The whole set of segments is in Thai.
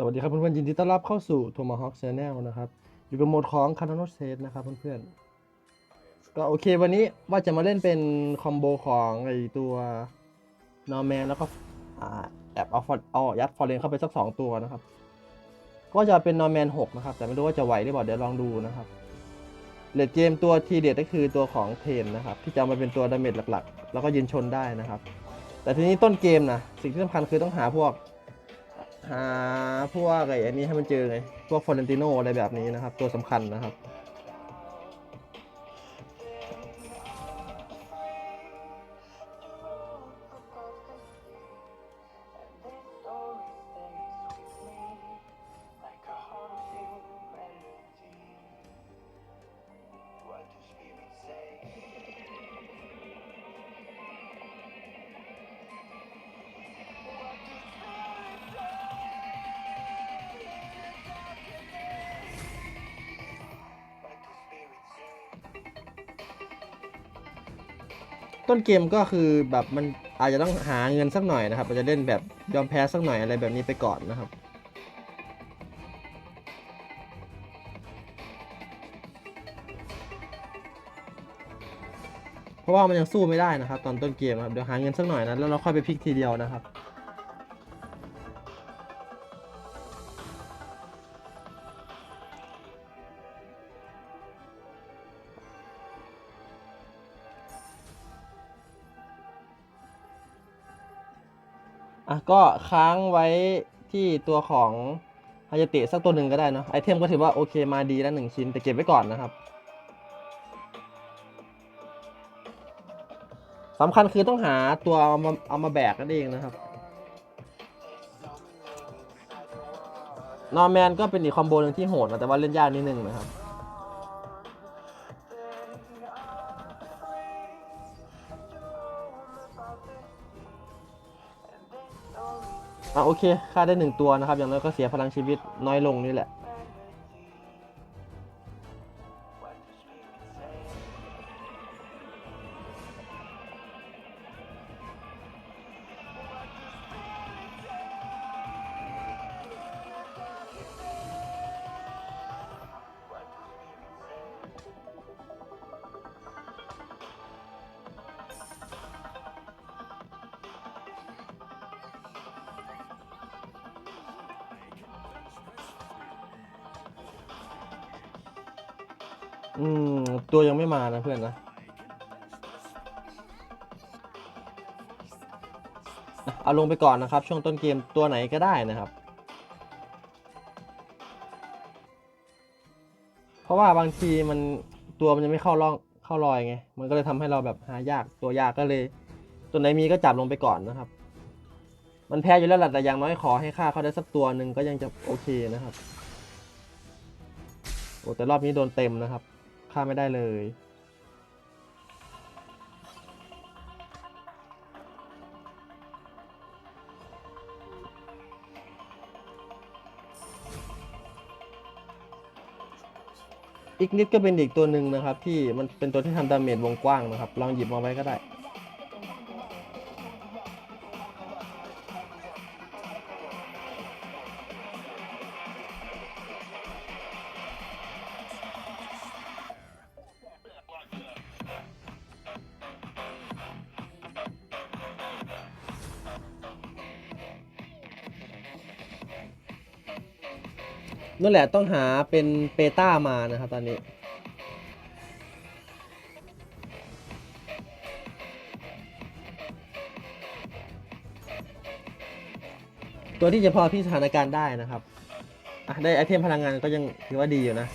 สวัสดีครับเพื่อนๆยินดีต้อนรับเข้าสู่ Tomahawk Channel นะครับ อยู่กับโหมดของ c a n o n s e t นะครับเพื่อนๆก็โอเควันนี้ว่าจะมาเล่นเป็นคอมโบของไอตัวนอร์แมนแล้วก็แอบเอาฟอร์เอายัดฟอร์เรนเข้าไปสักสองตัวนะครับ ก็จะเป็นนอร์แมนหกนะครับ แต่ไม่รู้ว่าจะไหวหรือเปล่าเดี๋ยวลองดูนะครับเลดเกมตัวทีเด็ดก็คือตัวของเทนนะครับ ที่จะมาเป็นตัวดาเมจหลักๆ แล้วก็ยืนชนได้นะครับ แต่ทีนี้ต้นเกมนะสิ่งที่สำคัญคือต้องหาพวก หาพวกไอ้อันนี้ให้มันเจอไง พวกฟอร์เรนติโนอะไรแบบนี้นะครับ ตัวสำคัญนะครับ ต้นเกมก็คือแบบมันอาจจะต้องหาเงินสักหน่อยนะครับอาจจะเล่นแบบยอมแพ้สักหน่อยอะไรแบบนี้ไปก่อนนะครับเพราะว่ามันยังสู้ไม่ได้นะครับ ตอนต้นเกมครับเดี๋ยวหาเงินสักหน่อยนะแล้วเราค่อยไปพลิกทีเดียวนะครับ อะก็ค้างไว้ที่ตัวของฮายาเตะสักตัวหนึ่งก็ได้เนอะไอเทมก็ถือว่าโอเคมาดีแล้วหนึ่งชิ้น แต่เก็บไว้ก่อนนะครับสำคัญคือต้องหาตัวเอามาเอามาแบกนั่นเองนะครับนอร์แมนก็เป็นอีกคอมโบหนึ่งที่โหดนะแต่ว่าเล่นยากนิดนึงนะครับ อะโอเคฆ่าได้หนึ่งตัวนะครับ อย่างน้อยก็เสียพลังชีวิตน้อยลงนี่แหละ อืม ตัวยังไม่มานะเพื่อนนะ เอาลงไปก่อนนะครับ ช่วงต้นเกมตัวไหนก็ได้นะครับ เพราะว่าบางทีมันตัวมันยังไม่เข้าร่องเข้ารอยไง มันก็เลยทำให้เราแบบหายากตัวยากก็เลย ตัวไหนมีก็จับลงไปก่อนนะครับ มันแพ้อยู่แล้วแหละแต่อย่างน้อยขอให้ฆ่าเขาได้สักตัวหนึ่งก็ยังจะโอเคนะครับโอ้แต่รอบนี้โดนเต็มนะครับ ฆ่าไม่ได้เลย อีกนิดก็เป็นอีกตัวหนึ่งนะครับ ที่มันเป็นตัวที่ทำดาเมจวงกว้างนะครับ ลองหยิบมาไว้ก็ได้ นั่นแหละต้องหาเป็นเปต้ามานะครับตอนนี้ตัวที่จะพอพี่สถานการณ์ได้นะครับ ได้ไอเทมพลังงานก็ยังถือว่าดีอยู่นะ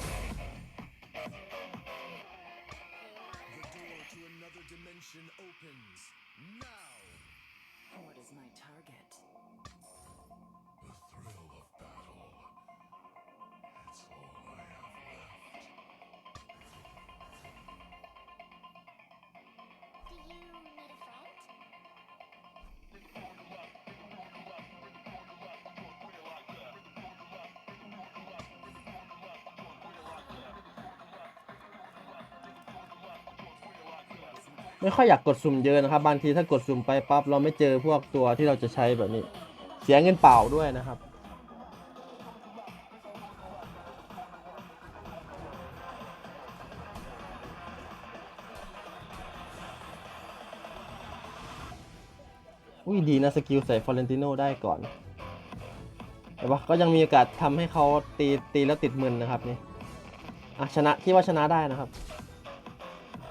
ค่อยอยากกดสุ่มเยอะนะครับ บางทีถ้ากดสุ่มไปปั๊บเราไม่เจอพวกตัวที่เราจะใช้แบบนี้ เสียเงินเปล่าด้วยนะครับ อุ้ยดีนะสกิลใส่ฟอเรนติโนได้ก่อน แต่ว่าก็ยังมีโอกาสทำให้เขาตีตีแล้วติดมึนนะครับนี่ชนะที่ว่าชนะได้นะครับ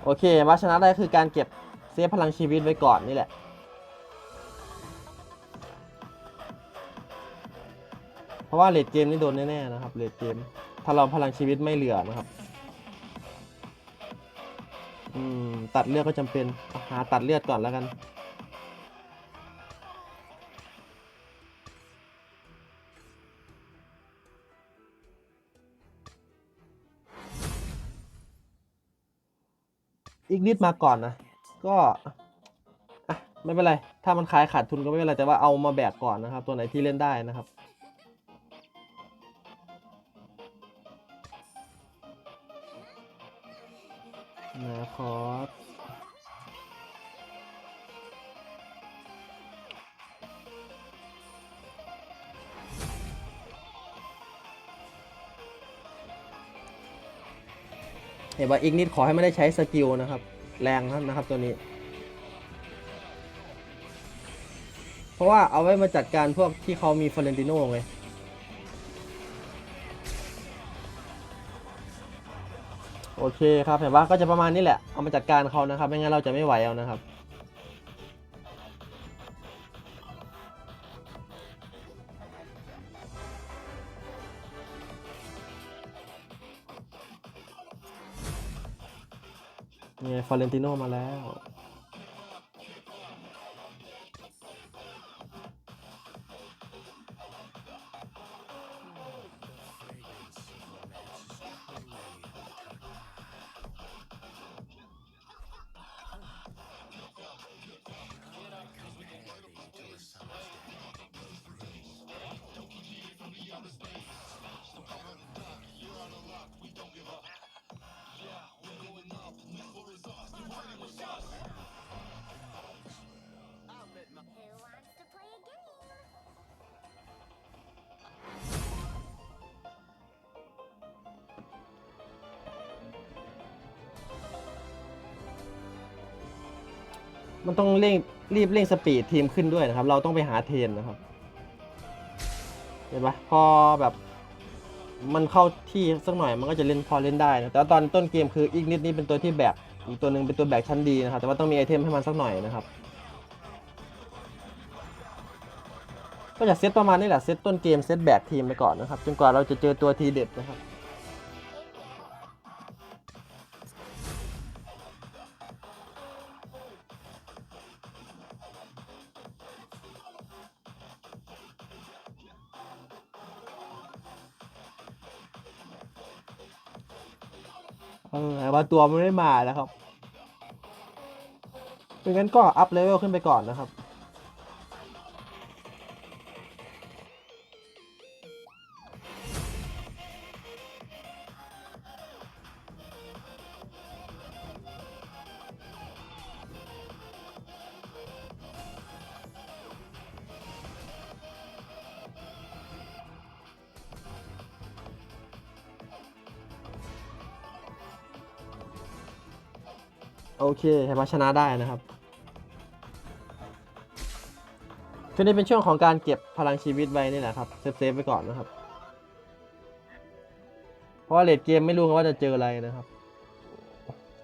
โอเคว่าชนะได้คือการเก็บเซฟพลังชีวิตไว้ก่อนนี่แหละ เพราะว่าเลดเกมนี่โดนแน่ๆนะครับเลดเกม ถ้าเราพลังชีวิตไม่เหลือนะครับ อืม ตัดเลือดก็จำเป็นอะหาตัดเลือดก่อนแล้วกัน อีกนิดมาก่อนนะ ก็อะไม่เป็นไร ถ้ามันขายขาดทุนก็ไม่เป็นไรแต่ว่าเอามาแบกก่อนนะครับ ตัวไหนที่เล่นได้นะครับนะคอส เห็นว่าอีกนิดขอให้ไม่ได้ใช้สกิลนะครับ แรงนะครับตัวนี้ เพราะว่าเอาไว้มาจัดการพวกที่เขามีฟลอเรนติโน่ไงโอเคครับเห็นว่าก็จะประมาณนี้แหละ เอามาจัดการเขานะครับ ไม่งั้นเราจะไม่ไหวเอานะครับ นี่ฟอเรนติโนมาแล้ว มันต้องเร่งรีบเร่งสปีดทีมขึ้นด้วยนะครับ เราต้องไปหาเทนนะครับ เห็นปะพอแบบมันเข้าที่สักหน่อยมันก็จะเล่นพอเล่นได้นะแต่ว่าตอนต้นเกมคืออีกนิดนี่เป็นตัวที่แบกอีกตัวหนึ่งเป็นตัวแบกชั้นดีนะครับ แต่ว่าต้องมีไอเทมให้มันสักหน่อยนะครับ ก็จะเซตประมาณนี้แหละเซตต้นเกมเซตแบกทีมไปก่อนนะครับจนกว่าเราจะเจอตัวทีเด็ดนะครับ ต่ว่าตัวมันไม่มาแล้วครับเป็นงั้นก็อัพเลเวลขึ้นไปก่อนนะครับ เคเห็นว่าชนะได้นะครับช่วงนี้เป็นช่วงของการเก็บพลังชีวิตไว้นี่แหละครับเซฟเซฟๆไปก่อนนะครับ เพราะว่าเลดเกมไม่รู้ว่าจะเจออะไรนะครับ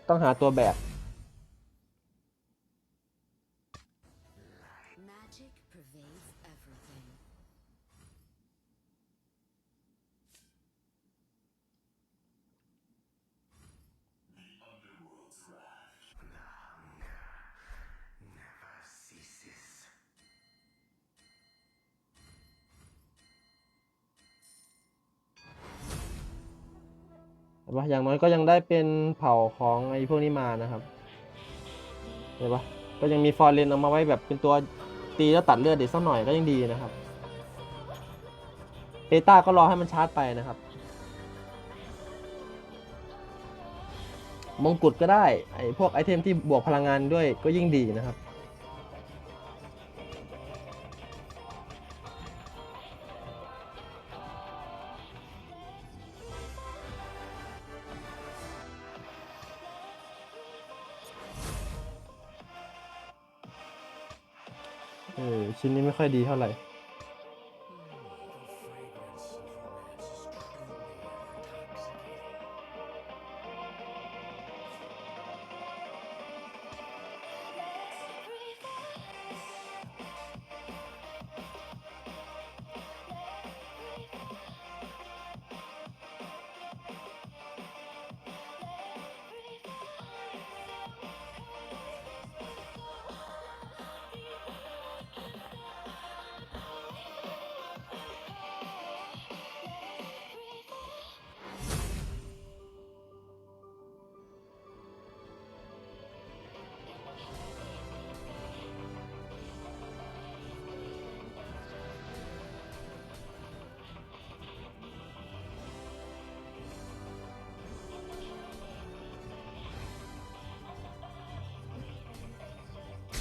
ต้องหาตัวแบบ แต่ว่าอย่างน้อยก็ยังได้เป็นเผ่าของไอ้พวกนี้มานะครับเห็นปะก็ยังมีฟอร์เรนเอามาไว้แบบเป็นตัวตีแล้วตัดเลือดเด็กสักหน่อยก็ยังดีนะครับเบต้าก็รอให้มันชาร์จไปนะครับมงกุฎก็ได้ไอ้พวกไอเทมที่บวกพลังงานด้วยก็ยิ่งดีนะครับ เออชิ้นนี้ไม่ค่อยดีเท่าไหร่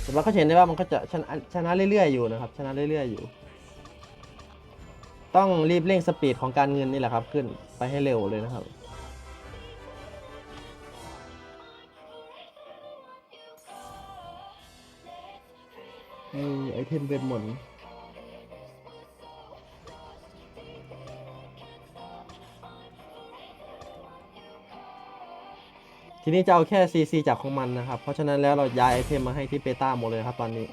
แต่เราก็เห็นได้ว่ามันก็จะชนะชนะเรื่อยๆอยู่นะครับ ชนะเรื่อยๆอยู่ ต้องรีบเร่งสปีดของการเงินนี่แหละครับ ขึ้นไปให้เร็วเลยนะครับไอเทมเป็นหมด ทีนี้จะเอาแค่ CC จากของมันนะครับ เพราะฉะนั้นแล้วเราย้ายไอเทมมาให้ที่เปต้าหมดเลยครับตอนนี้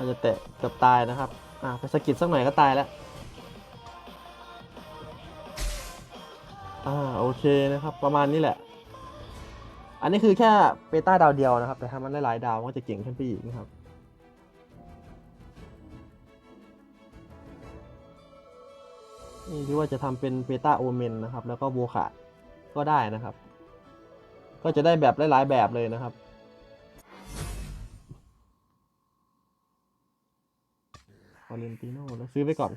เราจะเตะเกือบตายนะครับ อ่าไปสกิดสักหน่อยก็ตายแล้ว อ่าโอเคนะครับ ประมาณนี้แหละ อันนี้คือแค่เบต้าดาวเดียวนะครับ แต่ถ้ามันหลายๆดาวมันก็จะเก่งขึ้นไปอีกนะครับนี่ที่ว่าจะทำเป็นเบต้าโอเมนนะครับ แล้วก็โบคะก็ได้นะครับ ก็จะได้แบบหลายๆแบบเลยนะครับ วาเลนติโน่แล้วซื้อไปก่อน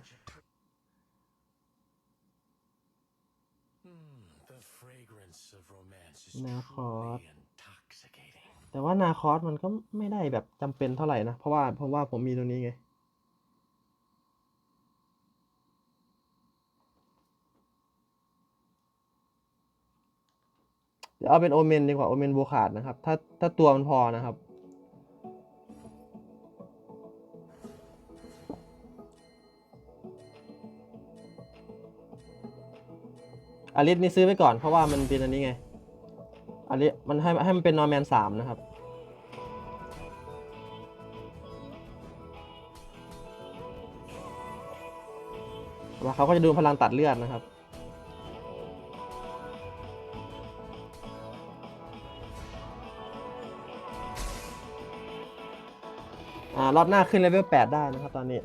The fragrance of romance is Narcot. truly intoxicating. แต่ว่านาคอสมันก็ไม่ได้แบบจำเป็นเท่าไหร่นะ เพราะว่าเพราะว่าผมมีตัวนี้ไงเดี๋ยวเอาเป็นโอเมนดีกว่าโอเมนโบขาดนะครับ ถ้าถ้าตัวมันพอนะครับ อลิสนี่ซื้อไปก่อนเพราะว่ามันเป็นอันนี้ไงอลิสมันให้ให้มันเป็นนอร์แมนสามนะครับว่าเขาก็จะดูพลังตัดเลือดนะครับอ่ารอบหน้าขึ้นเลเวล8ได้นะครับตอนนี้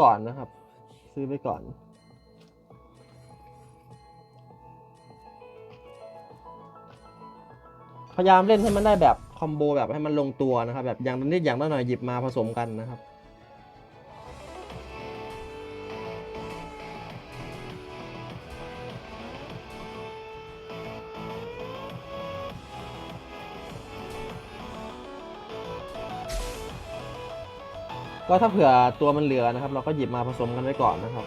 ก่อนนะครับ ซื้อไว้ก่อน พยายามเล่นให้มันได้แบบคอมโบแบบให้มันลงตัวนะครับ แบบอย่างนิดอย่างหน่อยหยิบมาผสมกันนะครับ ก็ถ้าเผื่อตัวมันเหลือนะครับ เราก็หยิบมาผสมกันไว้ก่อนนะครับ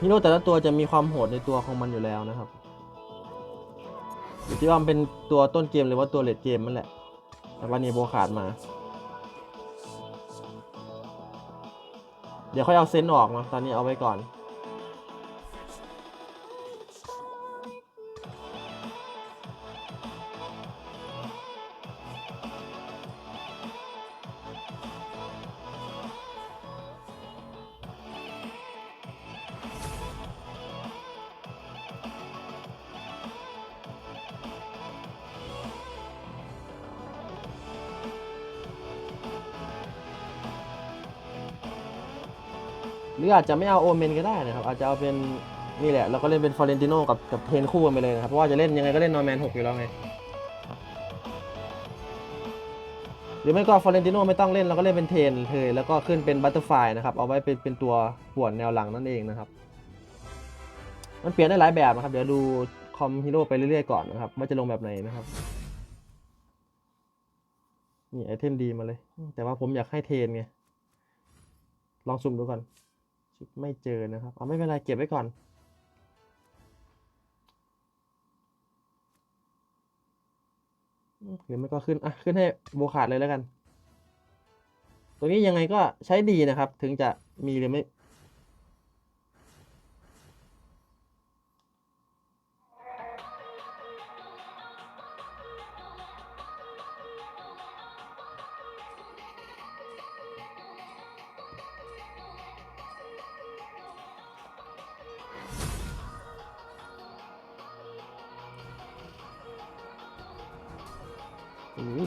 ฮีโร่แต่ละตัวจะมีความโหดในตัวของมันอยู่แล้วนะครับอยู่ที่ว่ามันเป็นตัวต้นเกมหรือว่าตัวเลดเกมนั่นแหละ แต่วันนี้โบขาดมา เดี๋ยวค่อยเอาเซนต์ออกมาตอนนี้เอาไว้ก่อน รืออาจจะไม่เอาโอเมนก็ได้นะครับ อาจจะเอาเป็นนี่แหละเราก็เล่นเป็นฟอเรนติโนกับกับเทนคู่กันไปเลยนะครับ เพราะว่าจะเล่นยังไงก็เล่นนอร์แมนหกอยู่แล้วไง หรือไม่ก็ฟอเรนติโนไม่ต้องเล่นเราก็เล่นเป็นเทนเลยแล้วก็ขึ้นเป็นบัตเตอร์ไฟนะครับ เอาไว้เป็นเป็นตัวป่วนแนวหลังนั่นเองนะครับ มันเปลี่ยนได้หลายแบบนะครับ เดี๋ยวดูคอมฮีโร่ไปเรื่อยๆก่อนนะครับว่าจะลงแบบไหนนะครับนี่ไอเทมดีมาเลย แต่ว่าผมอยากให้เทนไง ลองซุ่มดูก่อน ชิปไม่เจอนะครับ เอาไม่เป็นไรเก็บไว้ก่อน หรือไม่ก็ขึ้น อะ ขึ้นให้โบขาดเลยแล้วกัน ตัวนี้ยังไงก็ใช้ดีนะครับ ถึงจะมีหรือไม่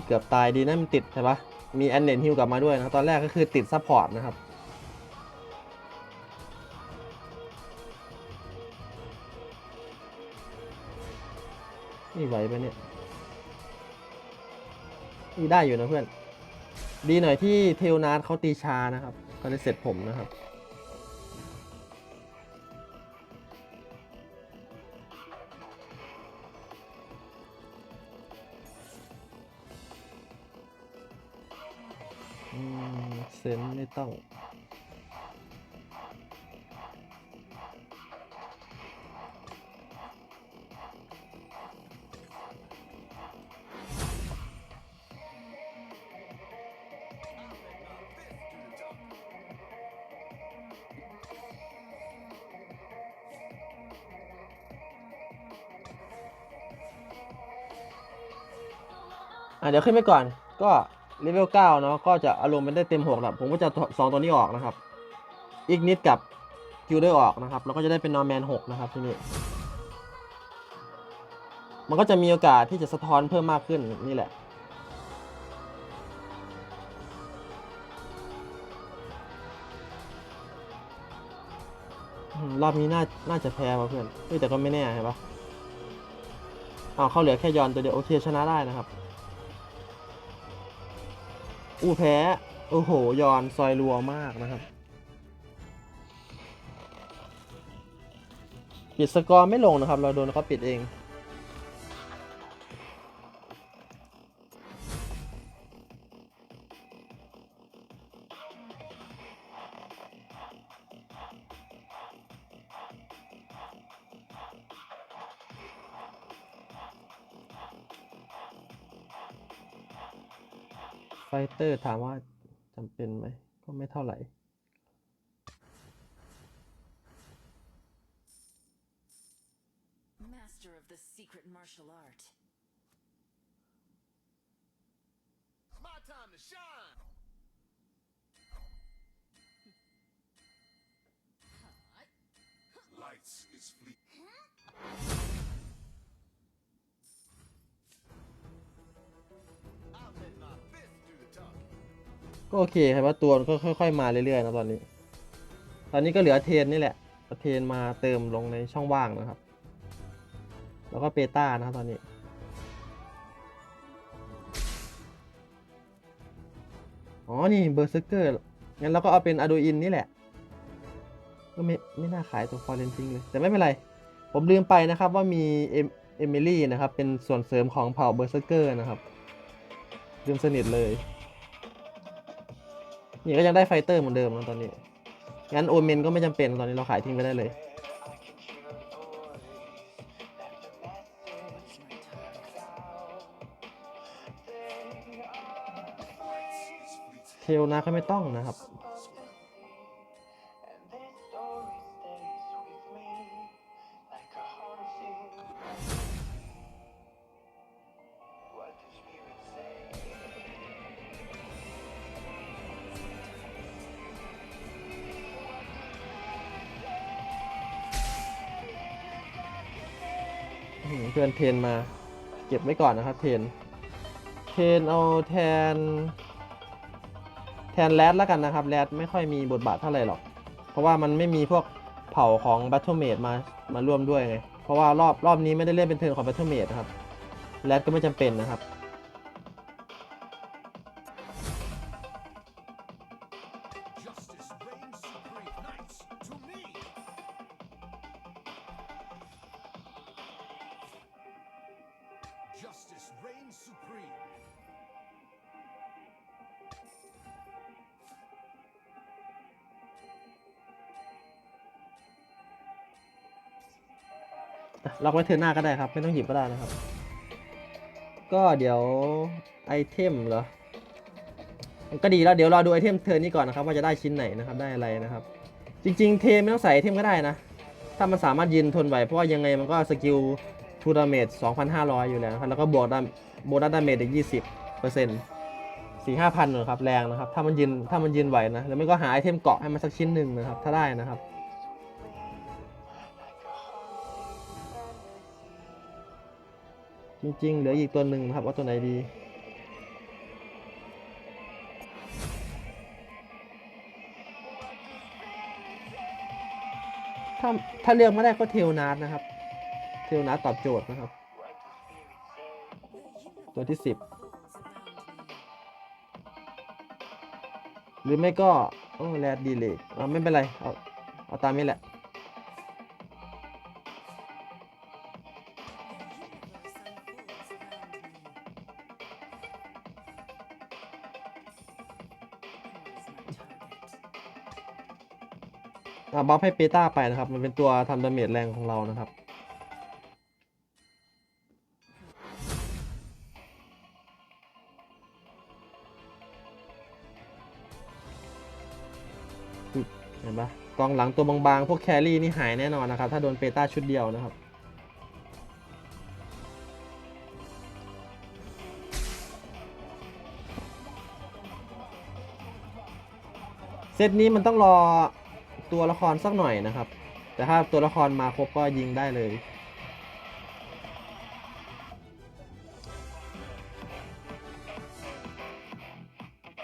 เกือบตายดีนะมันติดใช่ปะมีแอนเนนฮิลกลับมาด้วยนะตอนแรกก็คือติดซัพพอร์ตนะครับนี่ไหวปะเนี่ยนี่ได้อยู่นะเพื่อน ดีหน่อยที่เทลนาร์เขาตีชานะครับ ก็เลยเสร็จผมนะครับ ต้อง อะเดี๋ยวขึ้นไปก่อนก็ เลเวล9เนาะก็จะอารมณ์เป็นได้เต็ม6แบบผมก็จะสองตัวนี้ออกนะครับ อีกนิดกับคิวเดอร์ออกนะครับแล้วก็จะได้เป็นนอร์แมน6นะครับที่นี่มันก็จะมีโอกาสที่จะสะท้อนเพิ่มมากขึ้นนี่แหละรอบนี้น่าน่าจะแพ้ว่ะเพื่อนแต่ก็ไม่แน่ใช่ปะอ้าเขาเหลือแค่ยอนตัวเดียวโอเคชนะได้นะครับ อู้แพ้ โอ้โห ยอนซอยรัวมากนะครับ ปิดสกอร์ไม่ลงนะครับ เราโดนเขาปิดเอง ไฟเตอร์ถามว่าจำเป็นไหม ก็ไม่เท่าไหร่ โอเคครับว่าตัวมันก็ค่อย ๆ มาเรื่อยๆนะตอนนี้ ตอนนี้ก็เหลือเทนนี่แหละเทนมาเติมลงในช่องว่างนะครับ แล้วก็เปต้านะครับตอนนี้อ๋อ นี่เบอร์เซอร์เกอร์งั้นเราก็เอาเป็นอะดูอินนี่แหละ ก็ไม่ไม่น่าขายตัวฟอร์เรนทิ้งเลย แต่ไม่เป็นไร ผมลืมไปนะครับว่ามีเอมเอมิลี่นะครับ เป็นส่วนเสริมของเผ่าเบอร์เซอร์เกอร์นะครับ ลืมสนิทเลย นี่ก็ยังได้ไฟเตอร์เหมือนเดิมนะตอนนี้ งั้นโอเมนก็ไม่จำเป็นตอนนี้เราขายทิ้งไปได้เลยเทลนะก็ไม่ต้องนะครับ เพื่อนเทนมา เก็บไว้ก่อนนะครับเทน เทนเอาแทน แทนแรดแล้วกันนะครับแรดไม่ค่อยมีบทบาทเท่าไหร่หรอก เพราะว่ามันไม่มีพวกเผ่าของบัตเทิลเมดมามาร่วมด้วยไง เพราะว่ารอบรอบนี้ไม่ได้เล่นเป็นเทิร์นของ Battle m a d e นะครับแรดก็ไม่จำเป็นนะครับ ล็อกไว้เทิร์นหน้าก็ได้ครับ ไม่ต้องหยิบก็ได้นะครับ ก็เดี๋ยวไอเทมเหรอก็ดีแล้วเดี๋ยวรอดูไอเทมเทิร์นนี้ก่อนนะครับ ว่าจะได้ชิ้นไหนนะครับได้อะไรนะครับ จริง ๆ เทไม่ต้องใส่ไอเทมก็ได้นะ ถ้ามันสามารถยืนทนไหวเพราะว่ายังไงมันก็สกิลทูดาเมจ2,500 อยู่แล้วครับแล้วก็บวกดาโบนัสดาเมจอีก20เปอร์เซ็นต์สี่ห้าพันนะครับแรงนะครับ ถ้ามันยืนถ้ามันยืนไหวนะแล้วไม่ก็หาไอเทมเกาะให้มันสักชิ้นหนึ่งนะครับ ถ้าได้นะครับ จริง ๆ เหลืออีกตัวหนึ่งนะครับว่าตัวไหนดีถ้าถ้าเลือกไม่ได้ก็เทลนาร์ดนะครับ เทลนาร์ดตอบโจทย์นะครับ ตัวที่สิบหรือไม่ก็ โอ้แรดดีเลยไม่เป็นไร เอา เอาตามนี้แหละ บัฟให้เปต้าไปนะครับ มันเป็นตัวทำดาเมจแรงของเรานะครับ เห็นปะกองหลังตัวบางๆ พวกแครี่นี่หายแน่นอนนะครับ ถ้าโดนเปต้าชุดเดียวนะครับเซตนี้มันต้องรอ ตัวละครสักหน่อยนะครับ แต่ถ้าตัวละครมาครบก็ยิงได้เลย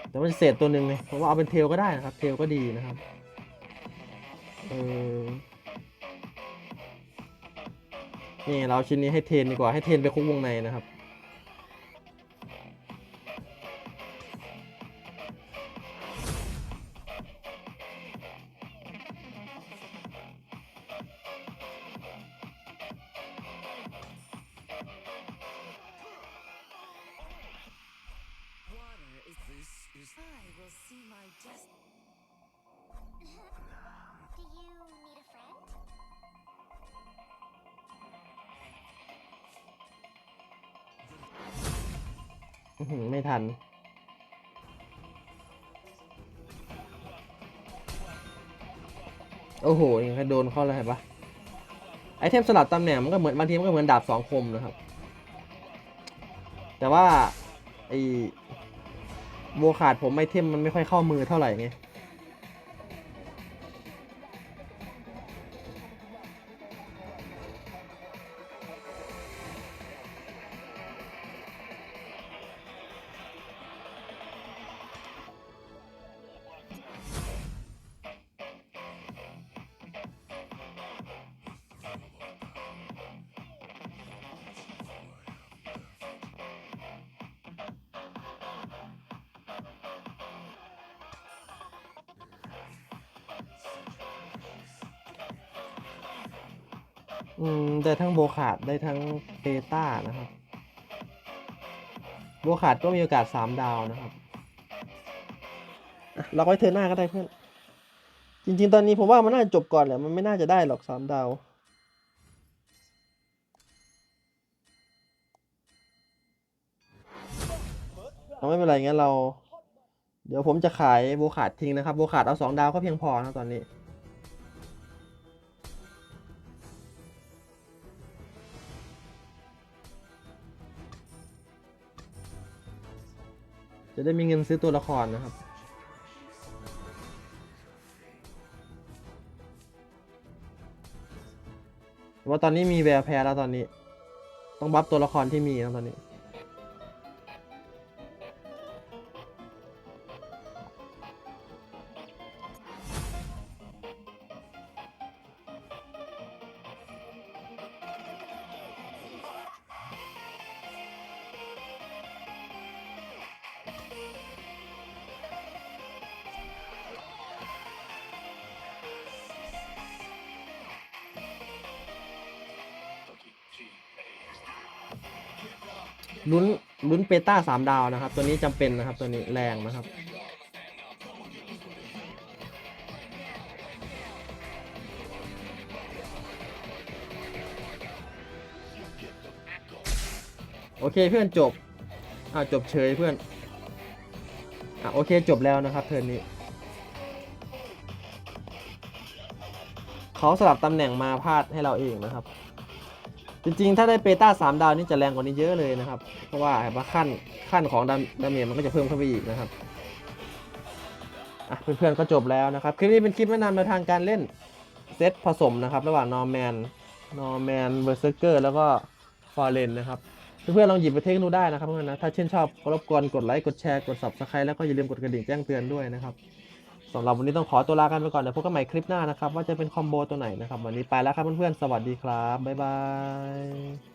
แต่ว่าจะเศษตัวหนึ่งไงผมว่าเอาเป็นเทลก็ได้นะครับ เทลก็ดีนะครับ เออนี่เราชิ้นนี้ให้เทนดีกว่าให้เทนไปคุกวงในนะครับ ไม่ทัน โอ้โหยังโดนเข้าเลยเห็นปะไอเทมสลับตำแหน่งมันก็เหมือนบางทีมันก็เหมือนดาบสองคมนะครับ แต่ว่าไอโบขาดผมไอเทมมันไม่ค่อยเข้ามือเท่าไหร่ไง อืมได้ทั้งโบขาดได้ทั้งเปต้านะครับ โบขาดก็มีโอกาสสามดาวนะครับเราไว้เธอหน้าก็ได้เพื่อน จริง ๆ ตอนนี้ผมว่ามันน่าจะจบก่อนแหละมันไม่น่าจะได้หรอกสามดาวเราไม่เป็นไรงั้นเรา เดี๋ยวผมจะขายโบขาดทิ้งนะครับโบขาดเอาสองดาวก็เพียงพอนะตอนนี้ จะได้มีเงินซื้อตัวละครนะครับ ว่าตอนนี้มีแวร์แพ้แล้วตอนนี้ ต้องบัฟตัวละครที่มีนะตอนนี้ ต้าสามดาวนะครับ ตัวนี้จำเป็นนะครับตัวนี้แรงนะครับโอเคเพื่อนจบ อ่าจบเฉยเพื่อน อะโอเคจบแล้วนะครับเทิร์นนี้ เขาสลับตำแหน่งมาพลาดให้เราเองนะครับ จริงๆ ถ้าได้เปต้าสามดาวนี่จะแรงกว่านี้เยอะเลยนะครับ เพราะว่าแบบว่าขั้นขั้นของดาดาเมจมันก็จะเพิ่มขึ้นไปอีกนะครับอะเพื่อนๆก็จบแล้วนะครับ คลิปนี้เป็นคลิปแนะนำในทางการเล่นเซตผสมนะครับ ระหว่างนอร์แมนนอร์แมนเบอร์เซอร์เกอร์แล้วก็ฟอร์เรนนะครับเพื่อนๆลองหยิบไปเทคดูได้นะครับเพื่อนๆนะถ้าชื่นชอบก็รบกวนกดไลค์กดแชร์กด subscribe แล้วก็อย่าลืมกดกระดิ่งแจ้งเตือนด้วยนะครับ สำหรับวันนี้ต้องขอตัวลากันไปก่อนเดี๋ยวพบกันใหม่คลิปหน้านะครับ ว่าจะเป็นคอมโบตัวไหนนะครับ วันนี้ไปแล้วครับเพื่อนๆ สวัสดีครับ บ๊ายบาย